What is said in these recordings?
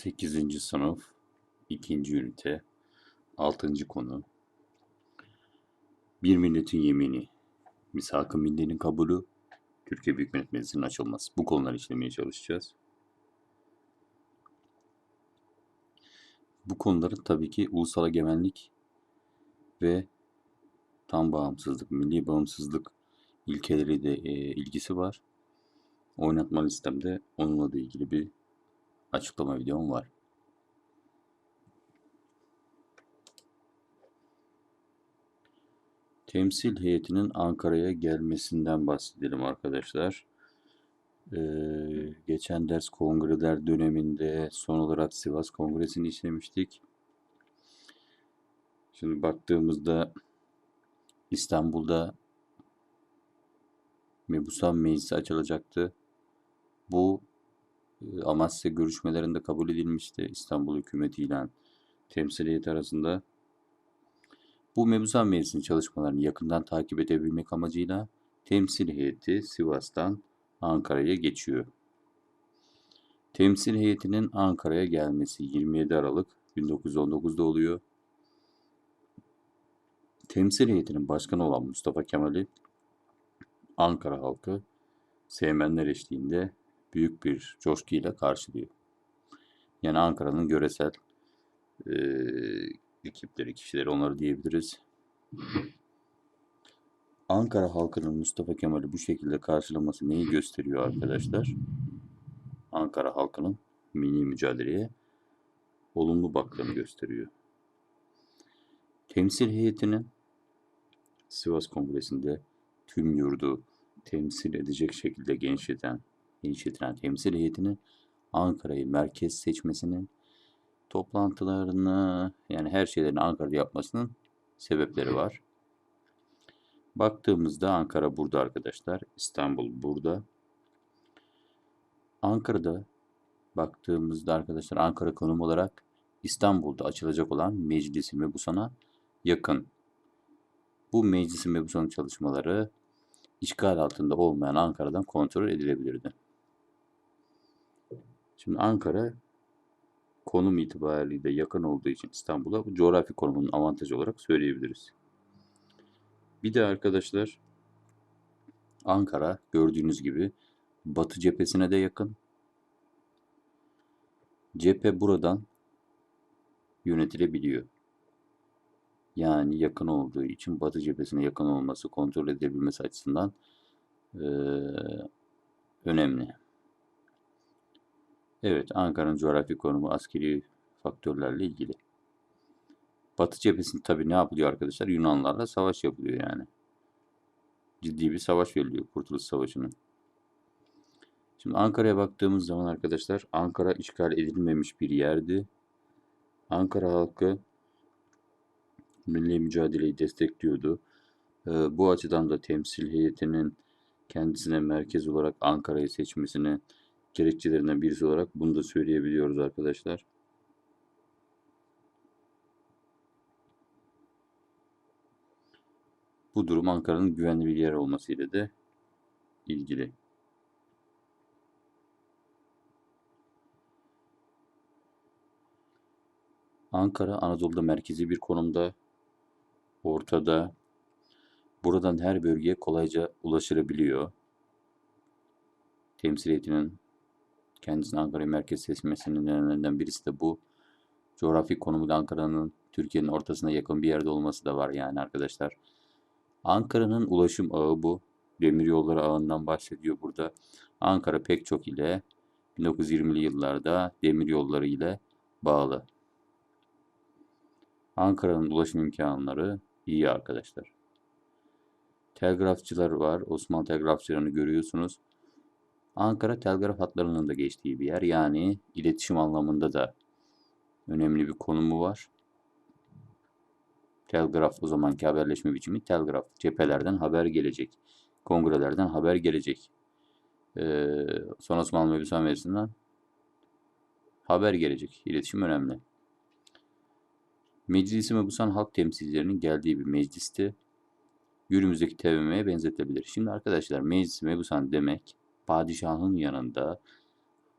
8. sınıf 2. ünite 6. konu Bir milletin yemini misak-ı millinin kabulü Türkiye Büyük Millet Meclisi'nin açılması. Bu konuları işlemeye çalışacağız. Bu konuların tabii ki ulusal egemenlik ve tam bağımsızlık, milli bağımsızlık ilkeleri de e, ilgisi var. Oynatma listemde onunla da ilgili bir açıklama videom var. Temsil heyetinin Ankara'ya gelmesinden bahsedelim arkadaşlar. Ee, geçen ders kongreler döneminde son olarak Sivas Kongresi'ni işlemiştik. Şimdi baktığımızda İstanbul'da Mebusan Meclisi açılacaktı. Bu Amasya görüşmelerinde kabul edilmişti İstanbul hükümeti ile temsil heyeti arasında. Bu Mebusan Meclisi'nin çalışmalarını yakından takip edebilmek amacıyla temsil heyeti Sivas'tan Ankara'ya geçiyor. Temsil heyetinin Ankara'ya gelmesi 27 Aralık 1919'da oluyor. Temsil heyetinin başkanı olan Mustafa Kemal'i Ankara halkı sevmenler eşliğinde büyük bir coşkuyla karşılıyor. Yani Ankara'nın göresel e, ekipleri, kişileri onları diyebiliriz. Ankara halkının Mustafa Kemal'i bu şekilde karşılaması neyi gösteriyor arkadaşlar? Ankara halkının milli mücadeleye olumlu baktığını gösteriyor. Temsil heyetinin Sivas Kongresi'nde tüm yurdu temsil edecek şekilde genişleten, genişletilen temsil heyetinin Ankara'yı merkez seçmesinin toplantılarını yani her şeylerini Ankara'da yapmasının sebepleri var. Baktığımızda Ankara burada arkadaşlar. İstanbul burada. Ankara'da baktığımızda arkadaşlar Ankara konum olarak İstanbul'da açılacak olan Meclisi Mebusan'a yakın. Bu Meclisi Mebusan çalışmaları işgal altında olmayan Ankara'dan kontrol edilebilirdi. Şimdi Ankara konum itibariyle yakın olduğu için İstanbul'a bu coğrafi konumunun avantajı olarak söyleyebiliriz. Bir de arkadaşlar Ankara gördüğünüz gibi batı cephesine de yakın. Cephe buradan yönetilebiliyor. Yani yakın olduğu için batı cephesine yakın olması, kontrol edebilmesi açısından e, önemli. Evet, Ankara'nın coğrafi konumu askeri faktörlerle ilgili. Batı cephesinde tabii ne yapılıyor arkadaşlar? Yunanlarla savaş yapılıyor yani. Ciddi bir savaş veriliyor Kurtuluş Savaşı'nın. Şimdi Ankara'ya baktığımız zaman arkadaşlar Ankara işgal edilmemiş bir yerdi. Ankara halkı milli mücadeleyi destekliyordu. Bu açıdan da temsil heyetinin kendisine merkez olarak Ankara'yı seçmesini gerekçelerinden birisi olarak bunu da söyleyebiliyoruz arkadaşlar. Bu durum Ankara'nın güvenli bir yer olmasıyla da ilgili. Ankara Anadolu'da merkezi bir konumda, ortada. Buradan her bölgeye kolayca ulaşılabiliyor. Temsiliyetinin kendisini Ankara merkez seçmesinin nedenlerinden birisi de bu. Coğrafi konumuyla Ankara'nın Türkiye'nin ortasına yakın bir yerde olması da var yani arkadaşlar. Ankara'nın ulaşım ağı bu. Demiryolları ağından bahsediyor burada. Ankara pek çok ile 1920'li yıllarda demiryolları ile bağlı. Ankara'nın ulaşım imkanları iyi arkadaşlar. Telgrafçılar var. Osmanlı telgrafçılarını görüyorsunuz. Ankara telgraf hatlarının da geçtiği bir yer. Yani iletişim anlamında da önemli bir konumu var. Telgraf o zamanki haberleşme biçimi telgraf. Cephelerden haber gelecek. Kongrelerden haber gelecek. Ee, son Osmanlı Mebusan Meclisi'nden haber gelecek. İletişim önemli. Meclisi Mebusan halk temsilcilerinin geldiği bir meclisti. Günümüzdeki TBMM'ye benzetilebilir. Şimdi arkadaşlar Meclisi Mebusan demek padişahın yanında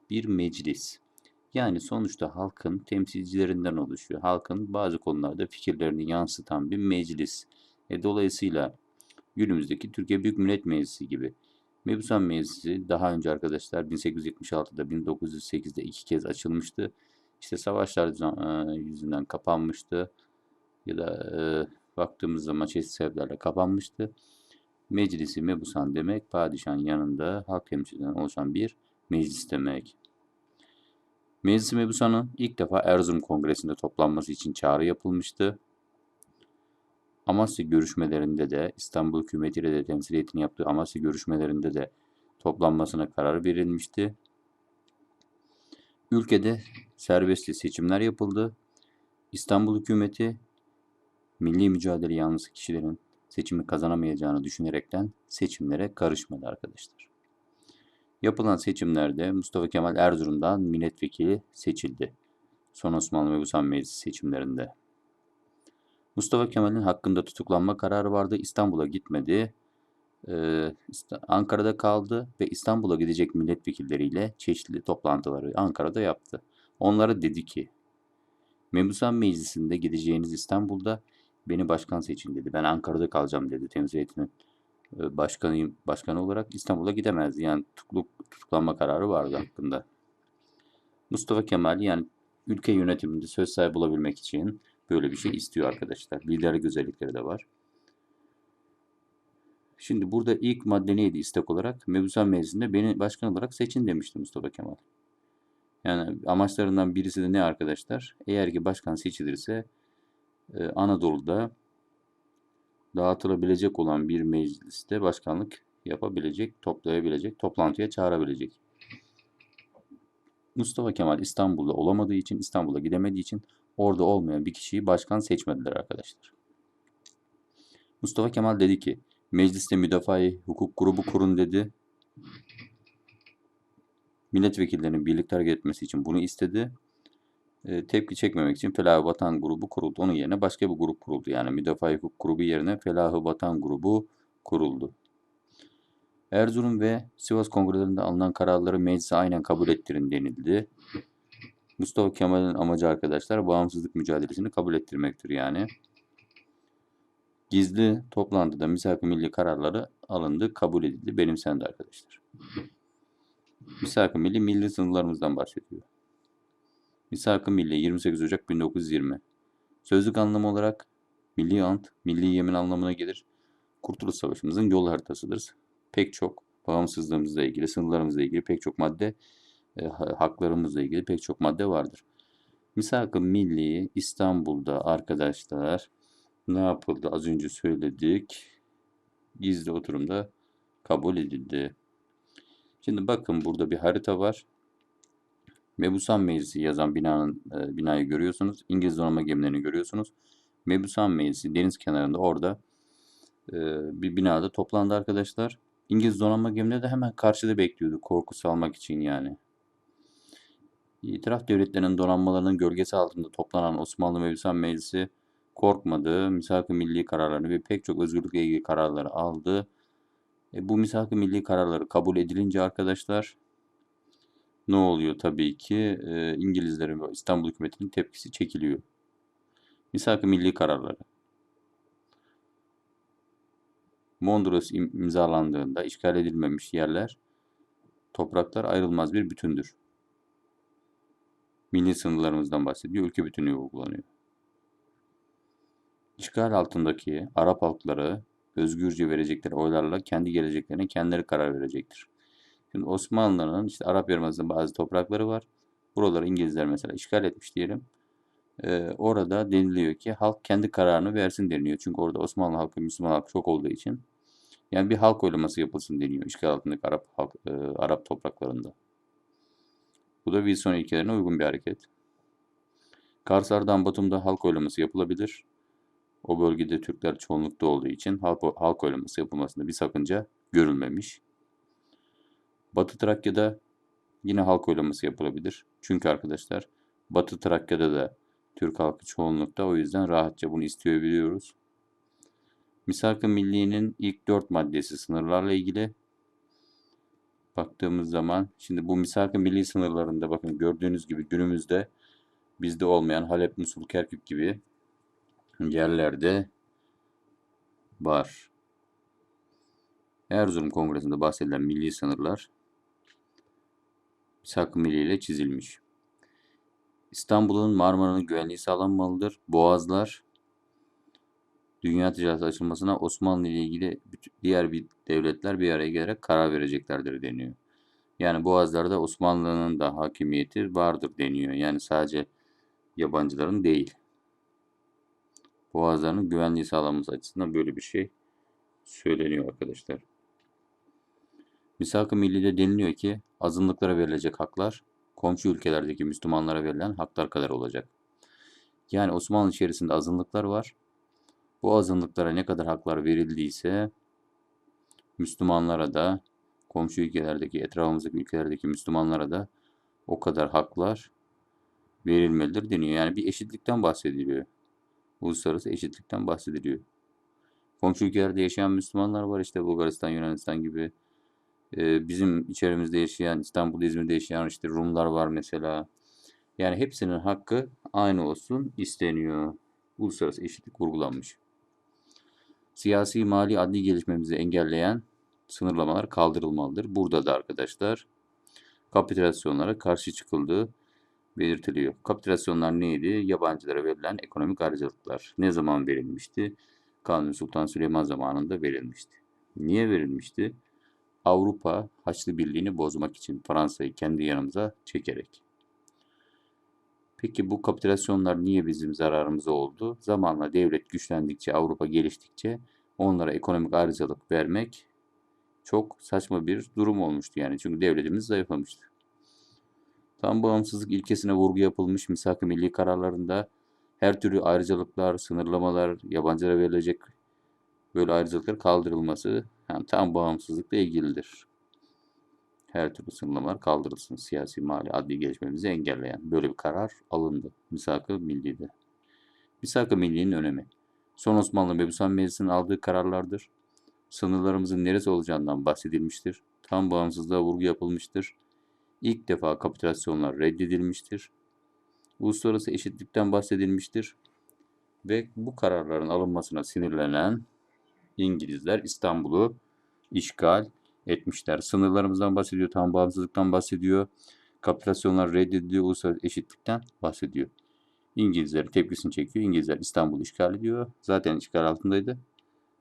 bir meclis. Yani sonuçta halkın temsilcilerinden oluşuyor. Halkın bazı konularda fikirlerini yansıtan bir meclis. E, dolayısıyla günümüzdeki Türkiye Büyük Millet Meclisi gibi. Mebusan Meclisi daha önce arkadaşlar 1876'da 1908'de iki kez açılmıştı. İşte savaşlar e, yüzünden kapanmıştı. Ya da e, baktığımız zaman çeşitli sebeplerle kapanmıştı. Meclisi Mebusan demek padişahın yanında halk temsilcilerinden oluşan bir meclis demek. Meclis-i Mebusan'ın ilk defa Erzurum Kongresi'nde toplanması için çağrı yapılmıştı. Amasya görüşmelerinde de İstanbul hükümetiyle de temsiliyetini yaptığı Amasya görüşmelerinde de toplanmasına karar verilmişti. Ülkede serbestli seçimler yapıldı. İstanbul hükümeti milli mücadele yanlısı kişilerin seçimi kazanamayacağını düşünerekten seçimlere karışmadı arkadaşlar. Yapılan seçimlerde Mustafa Kemal Erzurum'dan milletvekili seçildi. Son Osmanlı Mebusan Meclisi seçimlerinde. Mustafa Kemal'in hakkında tutuklanma kararı vardı. İstanbul'a gitmedi. Ee, Ankara'da kaldı ve İstanbul'a gidecek milletvekilleriyle çeşitli toplantıları Ankara'da yaptı. Onlara dedi ki, Mebusan Meclisi'nde gideceğiniz İstanbul'da beni başkan seçin dedi. Ben Ankara'da kalacağım dedi. Temsil heyetinin e, başkanıyım, başkanı olarak İstanbul'a gidemezdi. Yani tutukluk, tutuklanma kararı vardı hakkında. Mustafa Kemal yani ülke yönetiminde söz sahibi olabilmek için böyle bir şey istiyor arkadaşlar. Liderlik özellikleri de var. Şimdi burada ilk madde neydi istek olarak? Mebusan Meclisi'nde beni başkan olarak seçin demişti Mustafa Kemal. Yani amaçlarından birisi de ne arkadaşlar? Eğer ki başkan seçilirse e, Anadolu'da dağıtılabilecek olan bir mecliste başkanlık yapabilecek, toplayabilecek, toplantıya çağırabilecek. Mustafa Kemal İstanbul'da olamadığı için, İstanbul'a gidemediği için orada olmayan bir kişiyi başkan seçmediler arkadaşlar. Mustafa Kemal dedi ki, mecliste müdafaa hukuk grubu kurun dedi. Milletvekillerinin birlikte hareket etmesi için bunu istedi. Tepki çekmemek için Felah-ı Vatan grubu kuruldu. Onun yerine başka bir grup kuruldu. Yani Müdafaa Hukuk grubu yerine Felah-ı Vatan grubu kuruldu. Erzurum ve Sivas kongrelerinde alınan kararları meclise aynen kabul ettirin denildi. Mustafa Kemal'in amacı arkadaşlar bağımsızlık mücadelesini kabul ettirmektir yani. Gizli toplantıda misak-ı milli kararları alındı, kabul edildi, benimsendi arkadaşlar. Misak-ı milli milli sınırlarımızdan bahsediyor. Misak-ı Milli 28 Ocak 1920. Sözlük anlamı olarak milli ant, milli yemin anlamına gelir. Kurtuluş Savaşımızın yol haritasıdır. Pek çok bağımsızlığımızla ilgili, sınırlarımızla ilgili pek çok madde, e, ha- haklarımızla ilgili pek çok madde vardır. Misak-ı Milli İstanbul'da arkadaşlar ne yapıldı? Az önce söyledik. Gizli oturumda kabul edildi. Şimdi bakın burada bir harita var. Mebusan Meclisi yazan binanın e, binayı görüyorsunuz. İngiliz donanma gemilerini görüyorsunuz. Mebusan Meclisi deniz kenarında orada e, bir binada toplandı arkadaşlar. İngiliz donanma gemileri de hemen karşıda bekliyordu korku salmak için yani. İtiraf devletlerinin donanmalarının gölgesi altında toplanan Osmanlı Mebusan Meclisi korkmadı. Misak-ı milli kararlarını ve pek çok özgürlükle ilgili kararları aldı. E, bu misak-ı milli kararları kabul edilince arkadaşlar ne oluyor tabii ki e, İngilizlerin ve İstanbul hükümetinin tepkisi çekiliyor. Misak-ı milli kararları. Mondros im- imzalandığında işgal edilmemiş yerler, topraklar ayrılmaz bir bütündür. Milli sınırlarımızdan bahsediyor, ülke bütünlüğü uygulanıyor. İşgal altındaki Arap halkları özgürce verecekleri oylarla kendi geleceklerine kendileri karar verecektir. Şimdi Osmanlıların işte Arap Yarımadası'nda bazı toprakları var. Buraları İngilizler mesela işgal etmiş diyelim. Ee, orada deniliyor ki halk kendi kararını versin deniliyor. Çünkü orada Osmanlı halkı, Müslüman halk çok olduğu için. Yani bir halk oylaması yapılsın deniyor işgal altındaki Arap halk, e, Arap topraklarında. Bu da Wilson ilkelerine uygun bir hareket. Karsar'dan Batum'da halk oylaması yapılabilir. O bölgede Türkler çoğunlukta olduğu için halk, halk oylaması yapılmasında bir sakınca görülmemiş. Batı Trakya'da yine halk oylaması yapılabilir. Çünkü arkadaşlar Batı Trakya'da da Türk halkı çoğunlukta o yüzden rahatça bunu istiyor biliyoruz. Misak-ı Milli'nin ilk dört maddesi sınırlarla ilgili. baktığımız zaman şimdi bu misak-ı milli sınırlarında bakın gördüğünüz gibi günümüzde bizde olmayan Halep, Musul, Kerkük gibi yerlerde var. Erzurum Kongresi'nde bahsedilen milli sınırlar ile çizilmiş. İstanbul'un Marmara'nın güvenliği sağlanmalıdır. Boğazlar dünya ticareti açılmasına Osmanlı ile ilgili diğer bir devletler bir araya gelerek karar vereceklerdir deniyor. Yani Boğazlar'da Osmanlı'nın da hakimiyeti vardır deniyor. Yani sadece yabancıların değil. Boğazların güvenliği sağlanması açısından böyle bir şey söyleniyor arkadaşlar. Misak-ı Milli'de deniliyor ki azınlıklara verilecek haklar komşu ülkelerdeki Müslümanlara verilen haklar kadar olacak. Yani Osmanlı içerisinde azınlıklar var. Bu azınlıklara ne kadar haklar verildiyse Müslümanlara da komşu ülkelerdeki, etrafımızdaki ülkelerdeki Müslümanlara da o kadar haklar verilmelidir deniyor. Yani bir eşitlikten bahsediliyor. Uluslararası eşitlikten bahsediliyor. Komşu ülkelerde yaşayan Müslümanlar var işte Bulgaristan, Yunanistan gibi. Ee, bizim içerimizde yaşayan, İstanbul, İzmir'de yaşayan işte Rumlar var mesela. Yani hepsinin hakkı aynı olsun isteniyor. Uluslararası eşitlik vurgulanmış. Siyasi, mali, adli gelişmemizi engelleyen sınırlamalar kaldırılmalıdır. Burada da arkadaşlar kapitülasyonlara karşı çıkıldığı belirtiliyor. Kapitülasyonlar neydi? Yabancılara verilen ekonomik ayrıcalıklar. Ne zaman verilmişti? Kanuni Sultan Süleyman zamanında verilmişti. Niye verilmişti? Avrupa Haçlı Birliği'ni bozmak için Fransa'yı kendi yanımıza çekerek. Peki bu kapitülasyonlar niye bizim zararımıza oldu? Zamanla devlet güçlendikçe, Avrupa geliştikçe onlara ekonomik ayrıcalık vermek çok saçma bir durum olmuştu yani. Çünkü devletimiz zayıflamıştı. Tam bağımsızlık ilkesine vurgu yapılmış misak-ı milli kararlarında her türlü ayrıcalıklar, sınırlamalar, yabancılara verilecek böyle ayrıcalıklar kaldırılması yani tam bağımsızlıkla ilgilidir. Her türlü sınırlamalar kaldırılsın. Siyasi, mali, adli gelişmemizi engelleyen böyle bir karar alındı. Misak-ı Milli'de. Misak-ı Milli'nin önemi. Son Osmanlı Mebusan Meclisi'nin aldığı kararlardır. Sınırlarımızın neresi olacağından bahsedilmiştir. Tam bağımsızlığa vurgu yapılmıştır. İlk defa kapitülasyonlar reddedilmiştir. Uluslararası eşitlikten bahsedilmiştir. Ve bu kararların alınmasına sinirlenen İngilizler İstanbul'u işgal etmişler. Sınırlarımızdan bahsediyor, tam bağımsızlıktan bahsediyor. Kapitülasyonlar reddediliyor, uluslararası eşitlikten bahsediyor. İngilizler tepkisini çekiyor. İngilizler İstanbul'u işgal ediyor. Zaten işgal altındaydı.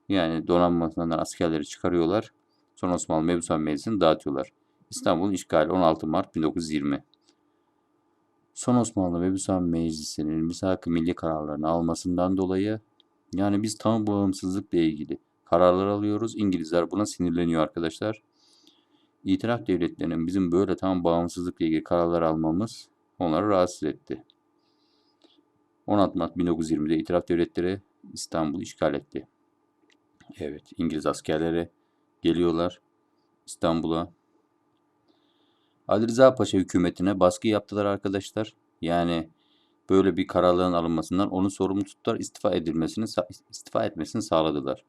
Yani donanmasından askerleri çıkarıyorlar. Sonra Osmanlı Mebusan Meclisi'ni dağıtıyorlar. İstanbul'un işgali 16 Mart 1920. Son Osmanlı Mebusan Meclisi'nin misak-ı milli kararlarını almasından dolayı yani biz tam bağımsızlıkla ilgili kararlar alıyoruz. İngilizler buna sinirleniyor arkadaşlar. İtiraf devletlerinin bizim böyle tam bağımsızlıkla ilgili kararlar almamız onları rahatsız etti. 16 Mart 1920'de itiraf devletleri İstanbul'u işgal etti. Evet, İngiliz askerleri geliyorlar İstanbul'a. Ali Rıza Paşa hükümetine baskı yaptılar arkadaşlar. Yani böyle bir kararların alınmasından onu sorumlu tuttular, istifa edilmesini istifa etmesini sağladılar.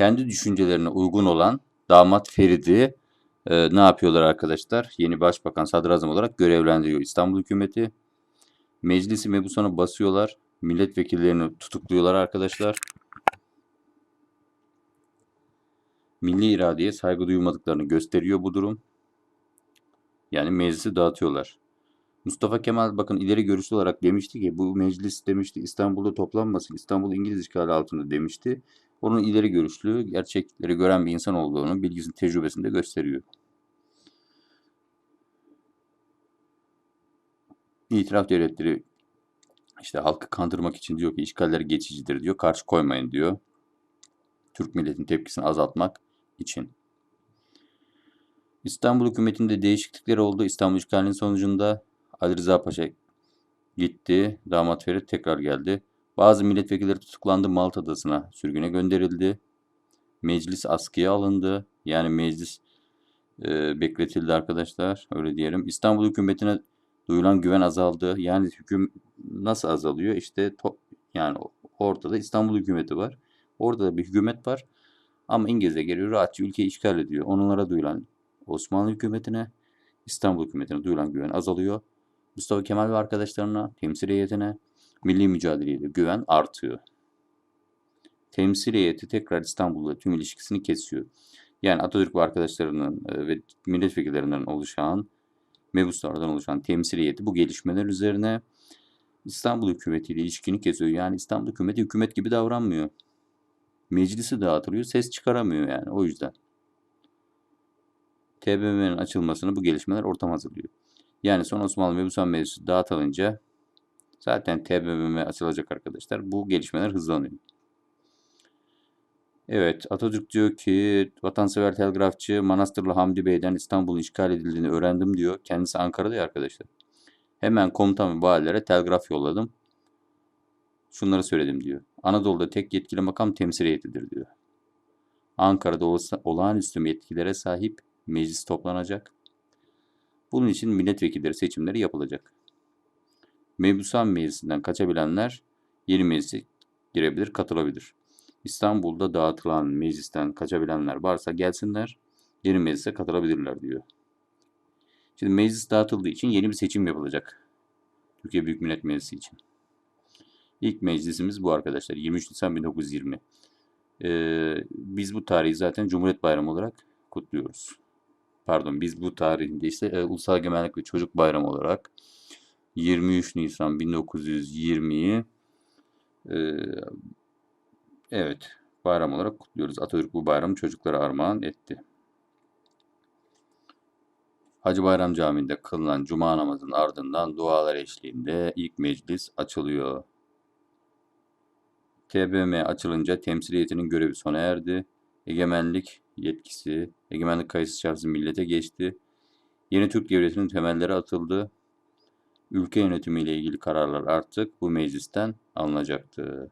Kendi düşüncelerine uygun olan damat Ferid'i e, ne yapıyorlar arkadaşlar? Yeni başbakan sadrazam olarak görevlendiriyor İstanbul hükümeti. Meclisi mebusana basıyorlar. Milletvekillerini tutukluyorlar arkadaşlar. Milli iradeye saygı duymadıklarını gösteriyor bu durum. Yani meclisi dağıtıyorlar. Mustafa Kemal bakın ileri görüşlü olarak demişti ki bu meclis demişti İstanbul'da toplanmasın. İstanbul İngiliz işgali altında demişti. Onun ileri görüşlü, gerçekleri gören bir insan olduğunu bilgisinin tecrübesinde gösteriyor. İtiraf devletleri işte halkı kandırmak için diyor ki işgaller geçicidir diyor. Karşı koymayın diyor. Türk milletin tepkisini azaltmak için. İstanbul hükümetinde değişiklikler oldu. İstanbul işgalinin sonucunda Ali Rıza Paşa gitti. Damat Ferit tekrar geldi. Bazı milletvekilleri tutuklandı. Malta Adası'na sürgüne gönderildi. Meclis askıya alındı. Yani meclis e, bekletildi arkadaşlar. Öyle diyelim. İstanbul hükümetine duyulan güven azaldı. Yani hüküm nasıl azalıyor? İşte to, yani ortada İstanbul hükümeti var. Orada da bir hükümet var. Ama İngiliz'e geliyor rahatça ülkeyi işgal ediyor. Onlara duyulan Osmanlı hükümetine, İstanbul hükümetine duyulan güven azalıyor. Mustafa Kemal ve arkadaşlarına, temsil heyetine, milli mücadeleye de güven artıyor. Temsil heyeti tekrar İstanbul'la tüm ilişkisini kesiyor. Yani Atatürk ve arkadaşlarının e, ve milletvekillerinden oluşan, mebuslardan oluşan temsil heyeti bu gelişmeler üzerine İstanbul hükümetiyle ilişkini kesiyor. Yani İstanbul hükümeti hükümet gibi davranmıyor. Meclisi dağıtılıyor, ses çıkaramıyor yani o yüzden. TBMM'nin açılmasını bu gelişmeler ortam hazırlıyor. Yani son Osmanlı Mebusan Meclisi dağıtılınca zaten TBMM açılacak arkadaşlar. Bu gelişmeler hızlanıyor. Evet, Atatürk diyor ki vatansever telgrafçı Manastırlı Hamdi Bey'den İstanbul'un işgal edildiğini öğrendim diyor. Kendisi Ankara'da ya arkadaşlar. Hemen komutan ve valilere telgraf yolladım. Şunları söyledim diyor. Anadolu'da tek yetkili makam temsil heyetidir diyor. Ankara'da olsa, olağanüstü yetkilere sahip meclis toplanacak. Bunun için milletvekilleri seçimleri yapılacak. Mebusan meclisinden kaçabilenler yeni meclise girebilir, katılabilir. İstanbul'da dağıtılan meclisten kaçabilenler varsa gelsinler, yeni meclise katılabilirler diyor. Şimdi meclis dağıtıldığı için yeni bir seçim yapılacak. Türkiye Büyük Millet Meclisi için. İlk meclisimiz bu arkadaşlar. 23 Nisan 1920. Ee, biz bu tarihi zaten Cumhuriyet Bayramı olarak kutluyoruz. Pardon biz bu tarihinde işte e, Ulusal Egemenlik ve Çocuk Bayramı olarak 23 Nisan 1920'yi e, evet bayram olarak kutluyoruz. Atatürk bu bayramı çocuklara armağan etti. Hacı Bayram Camii'nde kılınan cuma namazının ardından dualar eşliğinde ilk meclis açılıyor. TBMM açılınca temsiliyetinin görevi sona erdi. Egemenlik yetkisi, egemenlik kayıtsız şartsız millete geçti. Yeni Türk Devleti'nin temelleri atıldı. Ülke yönetimiyle ilgili kararlar artık bu meclisten alınacaktı.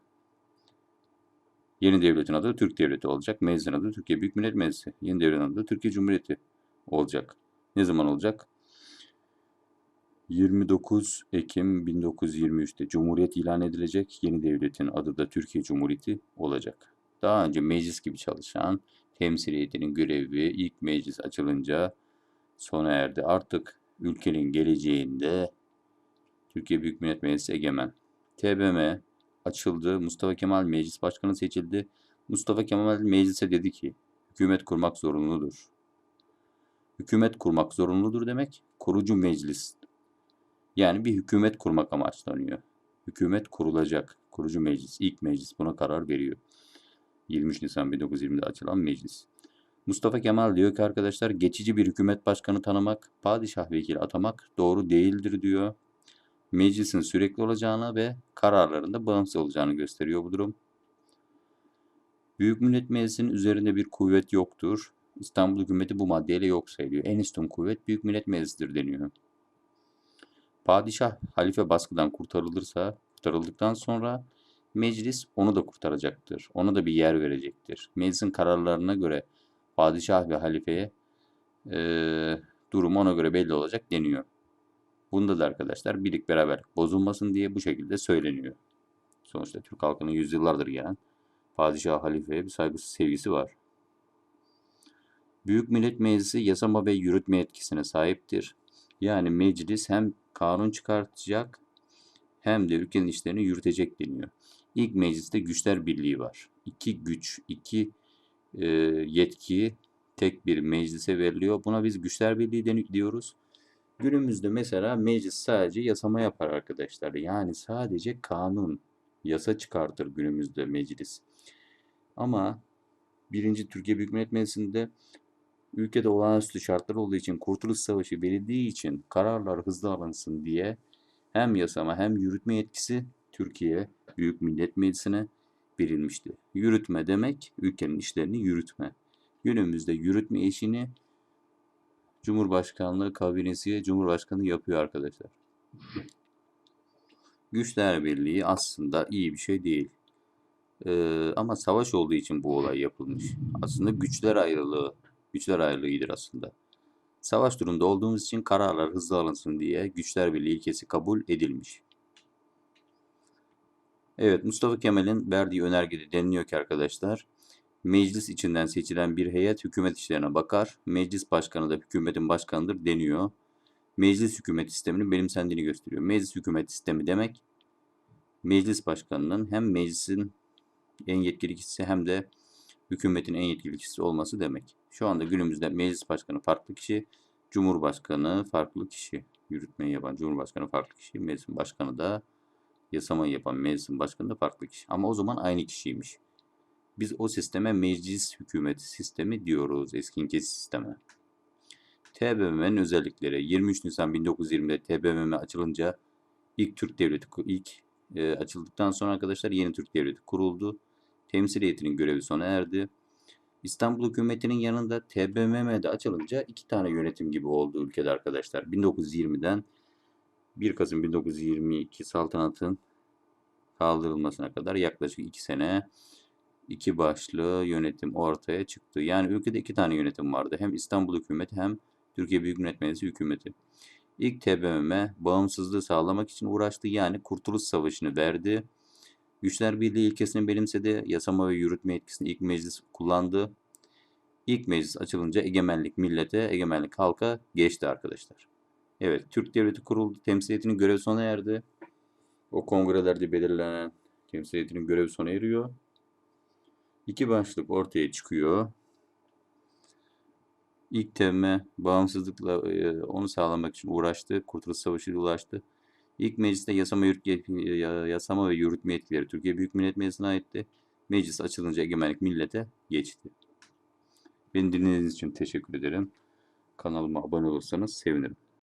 Yeni devletin adı Türk Devleti olacak. Meclisin adı Türkiye Büyük Millet Meclisi. Yeni devletin adı Türkiye Cumhuriyeti olacak. Ne zaman olacak? 29 Ekim 1923'te Cumhuriyet ilan edilecek. Yeni devletin adı da Türkiye Cumhuriyeti olacak. Daha önce meclis gibi çalışan temsiliyetinin görevi ilk meclis açılınca sona erdi. Artık ülkenin geleceğinde Türkiye Büyük Millet Meclisi egemen. TBM açıldı. Mustafa Kemal meclis başkanı seçildi. Mustafa Kemal meclise dedi ki hükümet kurmak zorunludur. Hükümet kurmak zorunludur demek kurucu meclis. Yani bir hükümet kurmak amaçlanıyor. Hükümet kurulacak. Kurucu meclis, ilk meclis buna karar veriyor. 23 Nisan 1920'de açılan meclis. Mustafa Kemal diyor ki arkadaşlar geçici bir hükümet başkanı tanımak, padişah vekili atamak doğru değildir diyor. Meclisin sürekli olacağını ve kararlarında bağımsız olacağını gösteriyor bu durum. Büyük Millet Meclisi'nin üzerinde bir kuvvet yoktur. İstanbul hükümeti bu maddeyle yok sayılıyor. En üstün kuvvet Büyük Millet Meclisi'dir deniyor. Padişah halife baskıdan kurtarılırsa, kurtarıldıktan sonra meclis onu da kurtaracaktır. Ona da bir yer verecektir. Meclisin kararlarına göre padişah ve halifeye e, durum ona göre belli olacak deniyor. Bunda da arkadaşlar birlik beraberlik bozulmasın diye bu şekilde söyleniyor. Sonuçta Türk halkının yüzyıllardır gelen padişah halifeye bir saygısı sevgisi var. Büyük Millet Meclisi yasama ve yürütme yetkisine sahiptir. Yani meclis hem kanun çıkartacak hem de ülkenin işlerini yürütecek deniyor. İlk mecliste güçler birliği var. İki güç, iki e, yetki tek bir meclise veriliyor. Buna biz güçler birliği diyoruz. Günümüzde mesela meclis sadece yasama yapar arkadaşlar. Yani sadece kanun, yasa çıkartır günümüzde meclis. Ama birinci Türkiye Büyük Millet Meclisi'nde ülkede olağanüstü şartlar olduğu için Kurtuluş Savaşı verildiği için kararlar hızlı alınsın diye hem yasama hem yürütme yetkisi Türkiye Büyük Millet Meclisi'ne verilmişti. Yürütme demek ülkenin işlerini yürütme. Günümüzde yürütme işini Cumhurbaşkanlığı kabinesi Cumhurbaşkanı yapıyor arkadaşlar. Güçler Birliği aslında iyi bir şey değil. Ee, ama savaş olduğu için bu olay yapılmış. Aslında güçler ayrılığı, güçler ayrılığı iyidir aslında. Savaş durumunda olduğumuz için kararlar hızlı alınsın diye Güçler Birliği ilkesi kabul edilmiş. Evet Mustafa Kemal'in verdiği önergede deniliyor ki arkadaşlar Meclis içinden seçilen bir heyet hükümet işlerine bakar. Meclis başkanı da hükümetin başkanıdır deniyor. Meclis hükümet sisteminin benimsendiğini gösteriyor. Meclis hükümet sistemi demek meclis başkanının hem meclisin en yetkili kişisi hem de hükümetin en yetkili kişisi olması demek. Şu anda günümüzde meclis başkanı farklı kişi, cumhurbaşkanı farklı kişi. Yürütmeyi yapan cumhurbaşkanı farklı kişi, meclisin başkanı da yasamayı yapan meclisin başkanı da farklı kişi. Ama o zaman aynı kişiymiş. Biz o sisteme meclis hükümeti sistemi diyoruz. Eski sisteme. TBMM'nin özellikleri 23 Nisan 1920'de TBMM açılınca ilk Türk devleti ilk e, açıldıktan sonra arkadaşlar yeni Türk devleti kuruldu. Temsil heyetinin görevi sona erdi. İstanbul hükümetinin yanında TBMM'de açılınca iki tane yönetim gibi oldu ülkede arkadaşlar. 1920'den 1 Kasım 1922 saltanatın kaldırılmasına kadar yaklaşık iki sene iki başlı yönetim ortaya çıktı. Yani ülkede iki tane yönetim vardı. Hem İstanbul hükümeti hem Türkiye Büyük Millet Meclisi hükümeti. İlk TBMM bağımsızlığı sağlamak için uğraştı. Yani Kurtuluş Savaşı'nı verdi. Güçler Birliği ilkesini benimsedi. Yasama ve yürütme etkisini ilk meclis kullandı. İlk meclis açılınca egemenlik millete, egemenlik halka geçti arkadaşlar. Evet, Türk Devleti kuruldu. Temsiliyetinin görevi sona erdi. O kongrelerde belirlenen temsiliyetinin görevi sona eriyor. İki başlık ortaya çıkıyor. İlk temme bağımsızlıkla e, onu sağlamak için uğraştı. Kurtuluş Savaşı ile ulaştı. İlk mecliste yasama, yürütme, yasama ve yürütme yetkileri Türkiye Büyük Millet Meclisi'ne aitti. Meclis açılınca egemenlik millete geçti. Beni dinlediğiniz için teşekkür ederim. Kanalıma abone olursanız sevinirim.